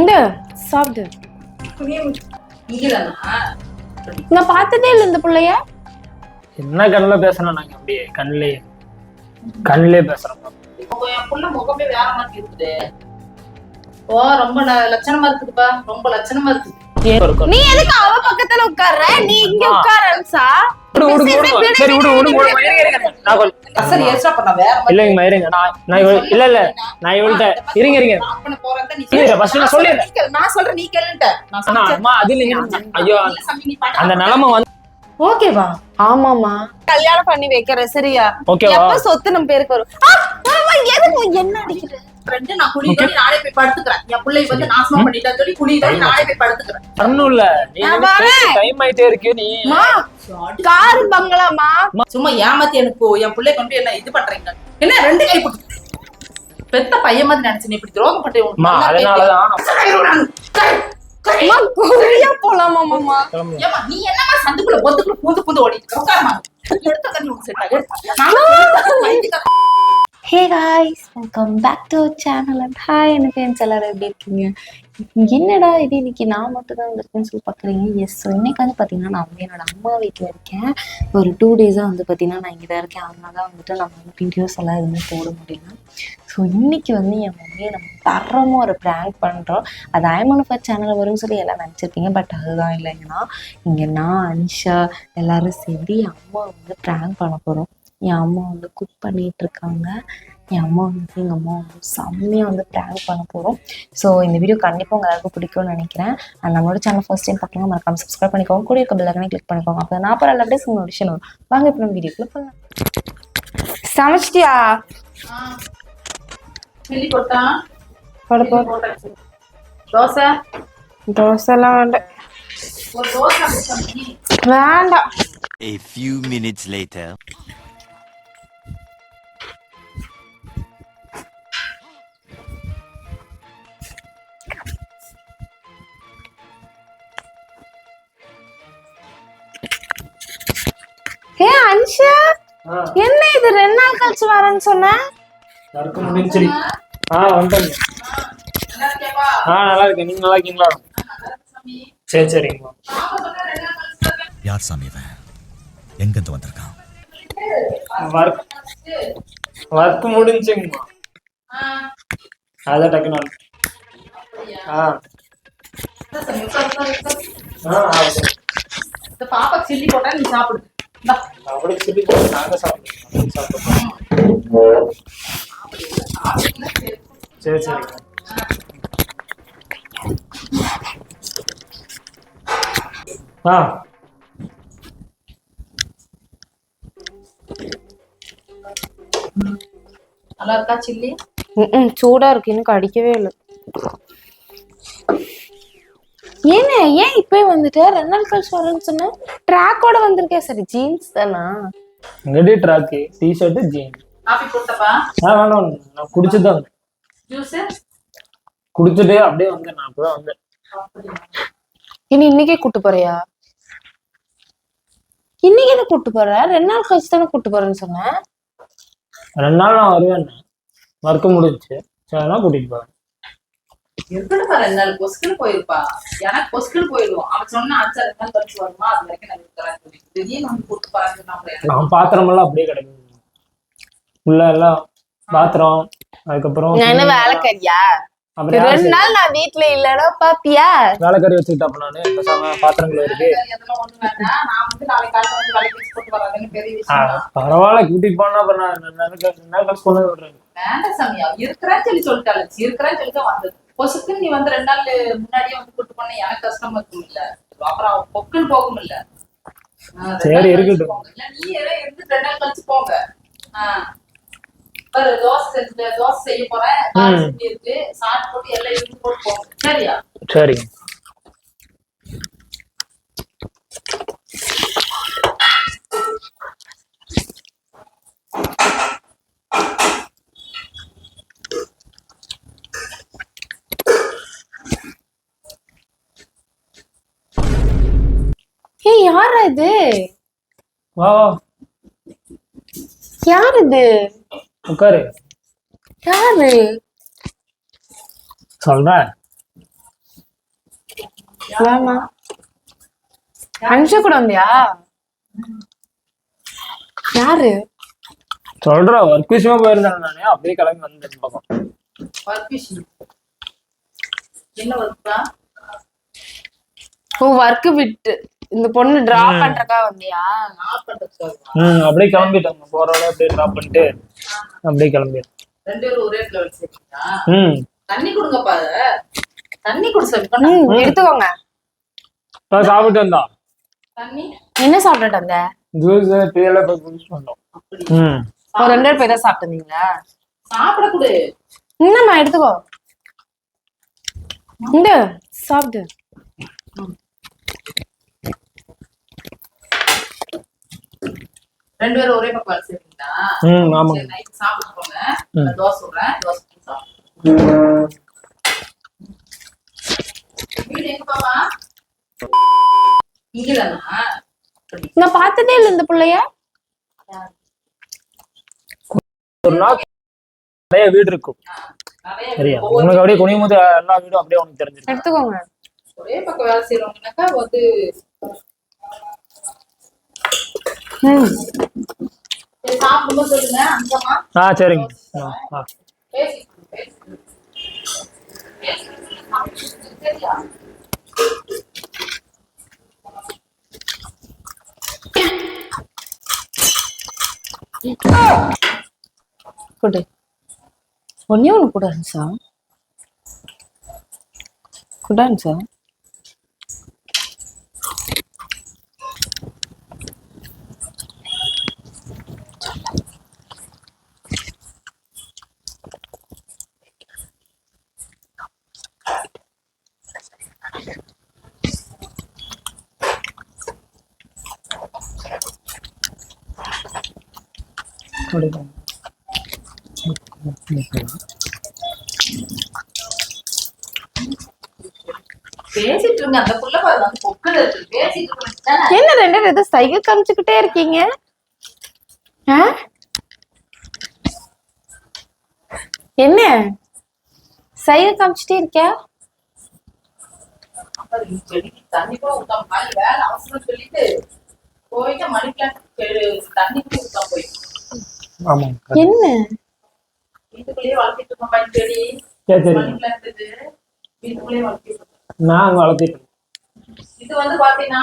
இந்த சாப்பிடு. நான் பார்த்ததே இல்லை இந்த பிள்ளைய. என்ன கண்ணில் பேசுறோம் நாங்க அப்படியே கண்ணிலே கண்ணிலே பேசுறோம். முகமே வேற மாதிரி இருக்குது. ஓ ரொம்ப லட்சணமா இருக்குதுப்பா. ரொம்ப லட்சணமா இருக்குது நீ எதுக்கு அவ பக்கத்துல உட்கார்ற? நீ இங்க உட்காரன்சா இல்லைங்கம்மா இருங்க. நான் இல்ல இல்ல. நான் இவள்கிட்ட இருங்க இருங்க. ஐயோ. அந்த நிலைமை வந்து ஓகேவா? ஆமாமா கல்யாணம் பண்ணி வைக்கிறேன் சரியா? ஓகேவா? எப்ப சொத்து நம்ம பேருக்கு வரும்? என்ன அடிக்கிற? நான் நானே போய் படுத்துக்கிறேன். என் பிள்ளைய வந்து நாசமா பண்ணிட்டான்னு சொல்லி நானே போய் படுத்துக்கிறேன். நீ நான் வரேன். டைம் ஆயிட்டே இருக்கு நீ. மா கார் பங்களாமா சும்மா ஏமாத்தி எனக்கு என் பிள்ளை கொண்டு என்ன இது பண்றீங்க? என்ன ரெண்டு கை போட்டு பெத்த பையன் மாதிரி நினைச்சு நீ இப்படி துரோகம் தெரியும். அதனாலதான் போலாமா மாமா? நீ என்னமா சந்துக்குள்ள ஒத்துக்குள்ள பூந்து பூந்து ஓடிட்டு. எடுத்த. எடுத்து. Hey guys welcome back to channel and hi எனக்கு என் எல்லாரும் எப்படி இருக்கீங்க? என்னடா இது இன்னைக்கு நான் மட்டும் தான் வந்திருக்கேன்னு சொல்லி பார்க்குறீங்க? எஸ் ஸோ இன்னைக்கு வந்து பார்த்தீங்கன்னா நான் வந்து என்னோட அம்மா வீட்டில் இருக்கேன். ஒரு டூ டேஸாக வந்து பார்த்தீங்கன்னா நான் இங்கே தான் இருக்கேன். அதனால தான் வந்துட்டு நம்ம வந்து வீடியோஸ் எல்லாம் எதுவுமே போட முடியல. ஸோ இன்னைக்கு வந்து என் மம்மியை நம்ம தரமும் ஒரு ப்ராங்க் பண்ணுறோம் அது ஐமனுஃபர் சேனல் வரும்னு சொல்லி எல்லாம் நினச்சிருப்பீங்க பட் அதுதான் இல்லைங்கன்னா இங்கே நான் அனிஷா எல்லாரும் சேர்ந்து அம்மா வந்து ப்ராங்க் பண்ண போகிறோம் என் அம்மா வந்து குக் பண்ணிட்டு இருக்காங்க என் அம்மா வந்து எங்கள் அம்மா வந்து செம்மையாக வந்து ப்ராங்க் பண்ண போகிறோம் ஸோ இந்த வீடியோ கண்டிப்பாக உங்க எல்லாருக்கும் பிடிக்கும்னு நினைக்கிறேன். அண்ட் நம்மளோட சேனல் ஃபர்ஸ்ட் டைம் பார்க்கலாம் மறக்காம சப்ஸ்கிரைப் பண்ணிக்கோங்க. கூட இருக்க பெல்லக்கனே கிளிக் பண்ணிக்கோங்க. அப்போ நான் எல்லா டேஸ் உங்களோட விஷயம் வரும். வாங்க இப்போ நம்ம வீடியோக்குள்ள போகலாம் சமைச்சிட்டியா. தோசை? தோசைலாம் வேண்டாம். வேண்டாம். A few minutes later. என்ன இது? ரெண்டு நாள் கழிச்சு வரேன்னு முடிஞ்சுடி ஆ இருக்கியாப்பா? ஆ நல்லா இருக்கேன். நீங்க நல்லா இருக்கீங்களா. சரி சரிங்கம்மா சொன்னா. யார் சாமி இவன்? எங்கிருந்து வந்திருக்கான்? ஒர்க் ஒர்க் முடிஞ்சுங்கம்மா ஆ, அதான் அப்படியா? ஆ. ஆ பாப்பா சில்லி போட்டா நீ சாப்பிடு. இந்தா. அவளுக்கு சொல்லி நாங்க சாப்பிடுறோம் சாப்பிடுறோம் சரி சரிங்க ஆ நல்லா இருக்கா சில்லி ம் சூடா இருக்கு இன்னும் கடிக்கவே இல்லை ஏங்க ஏன் இப்பவே வந்துட்டு? ரெண்டு நாள் கழிச்சு வரேன்னு சொன்னேன் ட்ராக்கோட வந்திருக்கேன் சரி ஜீன்ஸ் தானா? எங்கடி ட்ராக்கு டிஷர்ட்டு ஜீன் காபி போட்டப்பா? ஆ வேண்டாம். நான் குடிச்சுட்டு தான் ஜூஸ் குடிச்சிட்டு அப்படியே வந்தேன். நான் அப்பதான் வந்தேன். இனி இன்னைக்கே கூட்டு போறியா? இன்னைக்கு என்ன கூட்டு போற? ரெண்டு நாள் கழிச்சு தானே கூட்டு போறேன்னு சொன்னேன் ரெண்டு நாள் நான் வருவேன். ஒர்க்கு முடிஞ்சுச்சு. சரி கூட்டிட்டு போறேன். இருக்கணும்ப்பா ரெண்டு நாள் பொஸ்குன்னு போயிருப்பா. எனக்கு பொஸ்குன்னு போயிடுவோம் அவன் சொன்னா அஞ்சு ரெண்டு நாள் கழிச்சு வருமா? அது வரைக்கும் நான் இருக்கிறேன் சொல்லி. திடீர்னு வந்து கூட்டு போறாங்க நம்ம நான் பாத்திரமெல்லாம் அப்படியே கிடைக்கும் உள்ள எல்லாம் பாத்திரம் அதுக்கப்புறம் நான் என்ன வேலைக்காரியா? ரெண்டு நாள் நான் வீட்ல இல்லடா பாப்பியா? வேலைக்காரி வச்சுக்கிட்டா நானு. பேசாம பாத்திரங்கள் இருக்கு. பரவாயில்ல கூட்டிட்டு போனா அப்புறம் நான் கழிச்சு- கொண்டு வந்து விடுறேன் வேண்டாம் சாமியா இருக்கிறேன்னு சொல்லி சொல்லிட்டாள். இருக்கிறேன்னு சொல்லி தான் வந்தது. பொசுக்குன்னு நீ வந்து ரெண்டு நாள் முன்னாடியே வந்து கூட்டு போன எனக்கு கஷ்டமா இருக்கும் இல்ல அப்புறம் பொக்குன்னு போகும் இல்ல சரி, இருக்கட்டும். இல்ல நீ இருந்து ரெண்டு நாள் கழிச்சு போங்க. பாரு, தோசை செஞ்சு தோசை செய்ய போறேன். இருக்கு. சாப்பிட்டு போட்டு எல்லாம் இருந்து போட்டு போங்க. சரியா? சரிங்க. ஏய் யாரா இது? வா வா. யார் இது? உட்காரு. யாரு? சொல்றேன். வாமா அனுஷா கூட வந்தியா? யாரு? சொல்றேன் ஒர்க் விஷயமா போயிருந்தேன் நானே. அப்படியே கிளம்பி வந்தேன் பக்கம் ஒர்க் விஷயம். என்ன ஒர்க்கா ஓ ஒர்க் விட்டு. இந்த பொண்ணு டிரா பண்றக்கா வந்தியா? ம் அப்படியே கிளம்பிட்டோம். போற வழியா அப்படியே ட்ராப் பண்ணிட்டு அப்படியே கிளம்பிட்டோம். ரெண்டு பேரும் ஒரே இடத்துல வச்சிருக்கீங்களா? ம். தண்ணி கொடுங்கப்பா. தண்ணி குடு சொல்லி எடுத்துக்கோங்க. சாப்பிட்டு வந்தோம் தண்ணி? என்ன சாப்பிட்டுட்டு வந்த? ஜூஸ் டீ எல்லாம் போய் குடிச்சு வந்தோம். ம். ஒரு ரெண்டு பேர் தான் சாப்பிட்டுருந்தீங்களா? சாப்பிட கொடு. என்னம்மா எடுத்துக்கோ. இந்த சாப்பிட்டு ரெண்டு பேரும் ஒரே பக்கம் ம் நைட் சாப்பிட்டு போங்க தோசை விடுறேன். தோசை. வீடு எங்க பாப்பா? அப்படி. நான் பார்த்ததே இல்லை இந்த பிள்ளைய. ஒரு நாள் நிறைய வீடு இருக்கும். சரியா? உனக்கு அப்படியே குனியும் போது எல்லா வீடும் அப்படியே உனக்கு தெரிஞ்சிருக்கும். எடுத்துக்கோங்க. ஒரே பக்கம் வேலை செய்யறவங்கனாக்கா வந்து ம் சரி, சாப்பிடும்போது சொல்லுங்க அங்கம்மா ஆ சரிங்க. ஆ கொடு. ஒன்னே ஒன்று கூட அனுசா கூட அனுசா பேசிட்டு இருங்க அந்த புள்ள பாரு வந்து பொக்குல இருக்கு பேசிட்டு இருக்க என்ன ரெண்டு பேரும் ஏதோ சைக்கிள் காமிச்சுக்கிட்டே இருக்கீங்க? என்ன? சைக்கிள் காமிச்சிட்டே இருக்கியா தண்ணி போயிட்டு மணி தண்ணி போயிட்டு. என்ன? வீட்டுக்குள்ளேயே வளர்த்திட்டு இது வந்து பாத்தீங்கன்னா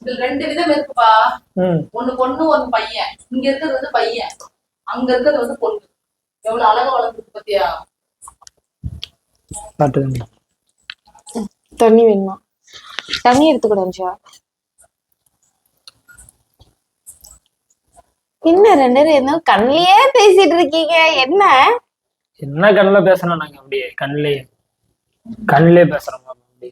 இதுல ரெண்டு விதம் இருக்குப்பா. ம். ஒண்ணு பொண்ணு ஒண்ணு பையன். இங்க இருக்கிறது வந்து பையன். அங்க இருக்கிறது வந்து பொண்ணு. எவ்வளவு அழகா வளர்ந்துருக்கு பாத்தியா? தண்ணி வேணுமா? தண்ணி எடுத்துக்கூட என்ன ரெண்டு என்ன கண்ணிலேயே பேசிட்டு இருக்கீங்க? என்ன? என்ன கண்ணில் பேசணும் நாங்கள் அப்படியே? கண்ணிலே கண்ணிலே பேசுகிறோம் அப்படி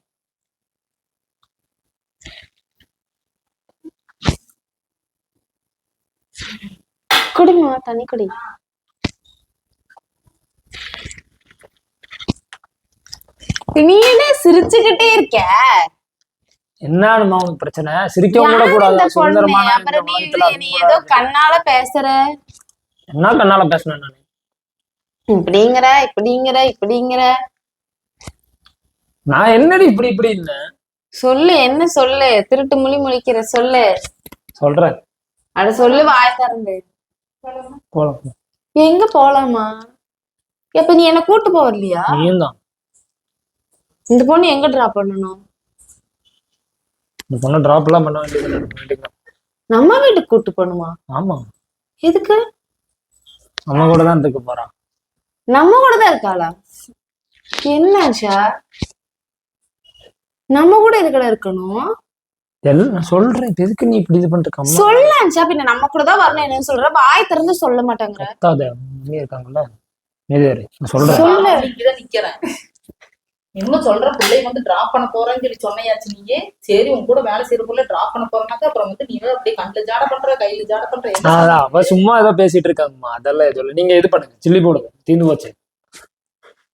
குடிமா தண்ணி குடி. நீ என்ன சிரிச்சுக்கிட்டே இருக்க? என்னன்னு உனக்கு பிரச்சனை? சிரிக்கவும் கூட கூடாது சுதந்திரமான நீ ஏதோ. கண்ணால பேசுற. என்ன கண்ணால பேசினேன் நான்? இப்படிங்கிற இப்படிங்கிற இப்படிங்கிற. நான் என்னடி இப்படி இப்படி இருந்தேன் சொல்லு என்ன சொல்லு? திருட்டு மொழி முழிக்கிற சொல்லு. சொல்றேன். அட சொல்லு வாய் திறந்து. போலாம் எங்க போலாமா? எப்ப நீ என்ன கூட்டு போவலையா நீயும் தான். இந்த பொண்ணு எங்க டிராப் பண்ணணும்? இந்த பொண்ணை ட்ராப் எல்லாம் பண்ண வேண்டியது வேண்டியது நம்ம வீட்டுக்கு கூட்டு போகணுமா? ஆமா. எதுக்கு? நம்ம கூட தான் இருக்க போறான் நம்ம கூட தான் இருக்காளா? என்ன ஆஷா நம்ம கூட எதுக்கட இருக்கணும்? எல்லாம் நான் சொல்றேன் இப்ப எதுக்கு நீ இப்படி இது பண்ணிட்டு அம்மா. சொல்ல ஆன்ஷா பின்ன நம்ம கூட தான் வரணும் என்ன சொல்ற வாய் திறந்து சொல்ல மாட்டேங்கிற. கத்தாத இருக்காங்கல்ல? மீதியாரு நான் சொல்றேன். சொல்லு. நிக்கிறேன். இன்னும் சொல்ற பிள்ளை வந்து டிராப் பண்ண போறேன்னு சொல்லி சொன்னையாச்சு நீங்க சரி உன் கூட வேலை செய்யற புள்ள டிராப் பண்ண போறேனாக்கா அப்புறம் வந்து நீ அப்படியே கண்ணுல ஜாட பண்ற கையில ஜாட பண்ற அதான் அவ சும்மா ஏதோ பேசிட்டு இருக்காங்கம்மா அதெல்லாம் எதுவும் இல்லை. நீங்க இது பண்ணுங்க. சில்லி போடுங்க. தீர்ந்து போச்சு.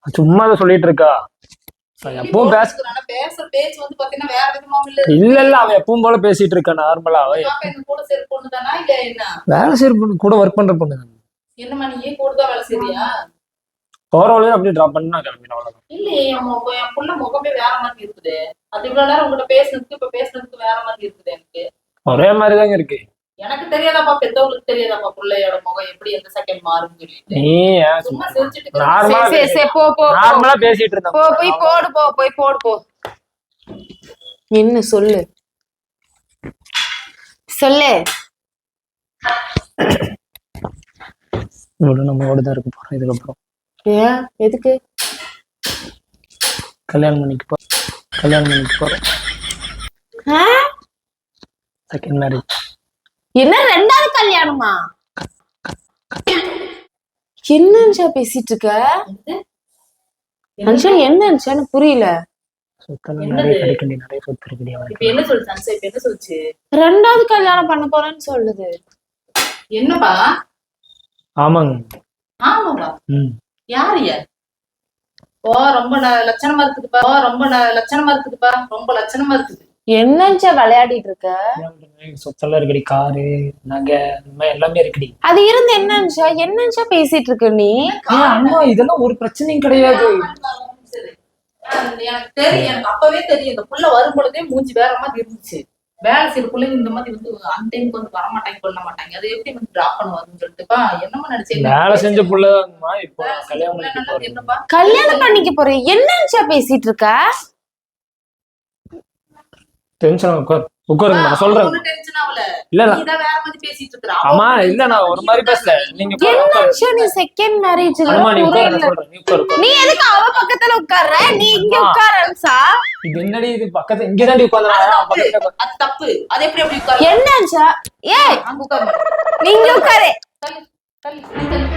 சும்மா அதை சொல்லிட்டு இருக்கா? எப்பவும் பேச பேச்சு வந்து பாத்தீங்கன்னா வேற விதமாவும் இல்ல. இல்ல அவன் எப்பவும் போல பேசிட்டு இருக்கா நார்மலா அவ பாப்பா என்ன கூட சரி பொண்ணு தானா இல்ல என்ன? வேலை பொண்ணு கூட ஒர்க் பண்ற பொண்ணு தான். என்னம்மா நீ கூட தான் வேலை செய்றியா போற வழியில அப்படியே டிராப் பண்ணி நான் இல்லையே என் புள்ள முகமே வேற மாதிரி இருக்குது. அது இவ்வளவு நேரம் உங்ககிட்ட பேசுனதுக்கு இப்ப பேசுனதுக்கு வேற மாதிரி இருக்குது எனக்கு. ஒரே மாதிரி தாங்க இருக்கு. எனக்கு தெரியாதாப்பா பெத்தவங்களுக்கு தெரியாதாப்பா பிள்ளையோட முகம் எப்படி எந்த செகண்ட் இருக்கிற நார்மலா பேசிட்டு இருந்தேன். போ போய் போடு போ போய் போடு போ. என்ன சொல்லு. சொல்லு. இவ்வளவு நம்மளோட தான் இருக்க போறோம் இதுக்கப்புறம். ஏன்? எதுக்கு? கல்யாணம் பண்ணிக்க போறோம் கல்யாணம் பண்ணிக்க போறோம் ஆ? செகண்ட் மேரேஜ் என்ன ரெண்டாவது கல்யாணமா? என்ன நிமிஷா பேசிட்டு இருக்க? அனுஷா என்ன எனக்கு புரியல. சொத்தெல்லாம் என்னது? நிறைய கிடைக்கண்டி நிறைய சொத்து இருக்குடி என்ன சொல்லுச்சு இப்ப என்ன சொல்லுச்சு? ரெண்டாவது கல்யாணம் பண்ண போறேன்னு சொல்லுது. என்னப்பா? ஆமாங்க. ஆமாப்பா. ம். யாரு யார்? ஓ ரொம்ப ந- லட்சணமா இருக்குதுப்பா. ஓ ரொம்ப ந- லட்சணமா இருக்குதுப்பா. ரொம்ப லட்சணமா இருக்குது. என்ன நிமிஷா விளையாடிட்டு இருக்க? சொத்தெல்லாம் இருக்குடி காரு நகை மாதிரி எல்லாமே இருக்குடி. அது இருந்து என்ன நிமிஷா என்ன நிமிஷா பேசிட்டு இருக்க நீ? அம்மா இதெல்லாம் ஒரு பிரச்சனையும் கிடையாது. எனக்கு தெரியும் எனக்கு அப்பவே தெரியும். இந்த புள்ள வரும் பொழுதே மூஞ்சி வேற மாதிரி இருந்துச்சு. வேலை செய்யற பிள்ளைங்க இந்த மாதிரி வந்து அந்த டைமுக்கு வந்து வர மாட்டாங்க பண்ண மாட்டாங்க. அது எப்படி வந்து டிராப் பண்ணுவாருன்னு சொல்லிட்டுப்பா என்னமா நினைச்சேன் வேலை செஞ்ச புள்ளதாங்கம்மா இப்போ கல்யாணம் பண்ணிக்க போறேன். கல்யாணம் பண்ணிக்க போற என்ன பேசிட்டு இருக்க? டென்ஷன் உட்கார் உட்காருங்க நான் சொல்றேன். டென்ஷன் ஆகல. இல்ல நான் நீதான் வேற மாதிரி பேசிட்டு இருக்கிற ஆமா இல்ல நான் ஒரு மாதிரி பேசல. நீங்க நீ செகண்ட் மேரேஜ் நீ எதுக்கு அவ பக்கத்துல உட்கார்ற? நீ இங்க அம்மா. இது என்னடி இது பக்கத்துல இங்க தாண்டி அது தப்பு. அது தப்பு. அது எப்படி அப்படி உட்காரு என்ன அன்சா ஏய் அங்க உட்காரு. நீ இங்க உட்காரு. தள்ளு, தள்ளு, நீ தள்ளு.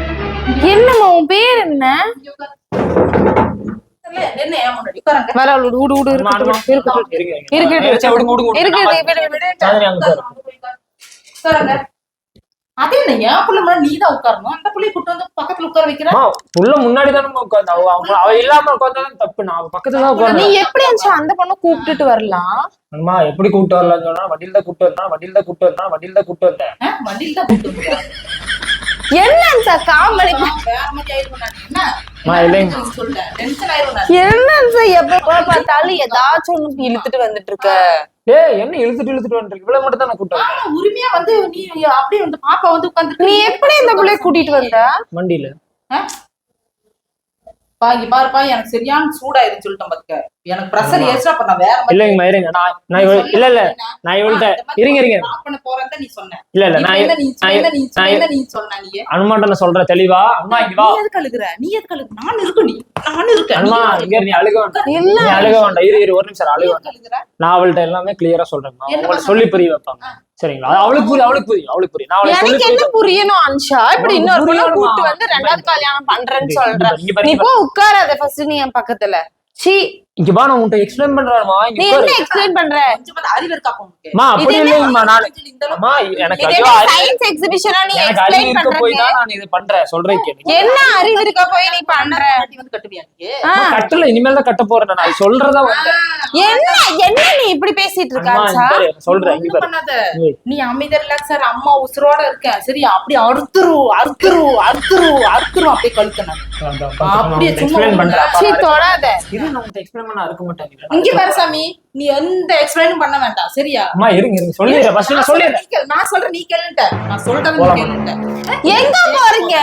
என்னம்மா உன் பேர் என்ன? இங்க அது என்ன? என் புள்ள முன்னாடி நீதான் உட்காரணும்? அந்த புள்ளைய கூட்டு வந்து பக்கத்துல உட்கார வைக்கிற? உள்ள முன்னாடி தானே உட்காந்து அவ அவ- அவ இல்லாம உட்காந்தாலும் தப்பு நான் அவ பக்கத்துல தான் நீ உட்காந்து எப்படி அன்சா அந்த பொண்ணை கூப்பிட்டுட்டு வரலாம் அம்மா எப்படி கூப்பிட்டு வரலாம்னு சொன்னா வண்டியில தான் கூப்பிட்டு வரலாம் வண்டியில தான் கூப்பிட்டு வரலாம் வண்டியில தான் கூப்பிட்டு வந்தேன். வண்டியில தான் கூட்டு வந்துருக்கா. என்ன அன்சா காமெடி வேற மாதிரி நான். என்ன? என்ன எப்ப பார்த்தாலும் ஏதாச்சும் ஒண்ணு இழுத்துட்டு வந்துட்டு இருக்க ஏய் என்ன இழுத்துட்டு இழுத்துட்டு வந்துருக்கு இவ்வளவு மட்டும் தான் ஆமா, உரிமையா வந்து நீ அப்படியே வந்து பாப்பா வந்து உட்கார்ந்துட்டு நீ எப்படி இந்த பிள்ளைய கூட்டிட்டு வந்த? வண்டியில. பா இங்க பாருப்பா எனக்கு சரியான சூடாயிருன்னு சொல்லிட்டேன் பாத்துக்க. எனக்கு பிரஷர் ஏறிச்சா அப்ப நான் வேற மாதிரி இல்லைங்கம்மா இருங்க. நான் நான் இல்ல இல்ல. நான் இவள்கிட்ட இருங்க இருங்க. பண்ண போறேன்னு நீ சொன்ன. இல்ல இல்ல. நான் என்ன நீ என்ன நீ என்ன நீ சொன்ன நீ? சொல்றேன். தெளிவா அம்மா இங்க வா. நீ எதுக்கு அழுகுற? நீ எதுக்கு அழுகுற? நான் இருக்கேன் நீ. நான் இருக்கேன். அம்மா இங்க நீ அழுக வேண்டாம். இல்ல நீ அழுக வேண்டாம். இரு இரு ஒரு நிமிஷம் அழுக வேண்டாம். நான் அவள்கிட்ட எல்லாமே கிளியரா சொல்றேன். உங்களுக்கு சொல்லி புரிய வைப்பாங்க சரிங்களா? அவளுக்கு புரியும் அவளுக்கு புரியும் அவளுக்கு புரியும் நான் எனக்கு என்ன புரியணும் அன்ஷா? இப்படி இன்னொரு பொண்ணை? கூட்டு வந்து ரெண்டாவது கல்யாணம் பண்றேன்னு சொல்ற. இங்க நீ போ உட்காராத ஃபர்ஸ்ட் நீ என் பக்கத்துல. சீ இங்க பா நான் உன்கிட்ட எக்ஸ்பிளைன் பண்றேன்மா இங்க நீ. என்ன எக்ஸ்பிளைன் பண்ற? கொஞ்சம் அறிவு இருக்கா உனக்கு அம்மா அப்படி இது இல்லைங்கம்மா நான் அம்மா எனக்கு இது அறிவு- சயின்ஸ் எக்ஸிபிஷனா நீ எக்ஸ்பிளைன் இருக்க போய் தான் நான் இது பண்றேன் சொல்றேன் கேளு. என்ன அறிவு இருக்க போய் நீ பண்ற? வந்து கட்டுவியா நீ? கட்டல இனிமேல் தான் கட்ட போறேன் நான். சொல்றதா என்ன என்ன நீ இப்படி பேசிட்டு இருக்க பாரு, சொல்றேன் இங்க பண்ணாத? நீ அமைதியா ரிலாக்ஸ் சார் அம்மா உசுரோட இருக்கேன் சரி அப்படி அறுத்துரு அறுத்துரு அறுத்துரு அறுத்துரு அப்படியே கழுத்த நான். அப்படியே சும்மா explain பண்றேன். சீ தொடாத. இரு, நான் உன்கிட்ட இருக்க மாட்டேன் இங்க பாரு சாமி நீ எந்த எக்ஸ்பிளைனும் பண்ண வேண்டாம் சரியா? அம்மா இருங்க இருங்க. சொல்லிடுறேன். ஃபர்ஸ்ட் நான் சொல்லிடுறேன். சொல்றேன் நீ கேளுன்ட்ட நான் சொல்றேன் நீ போலாமா? கேளுன்ட்ட எங்க போறீங்க?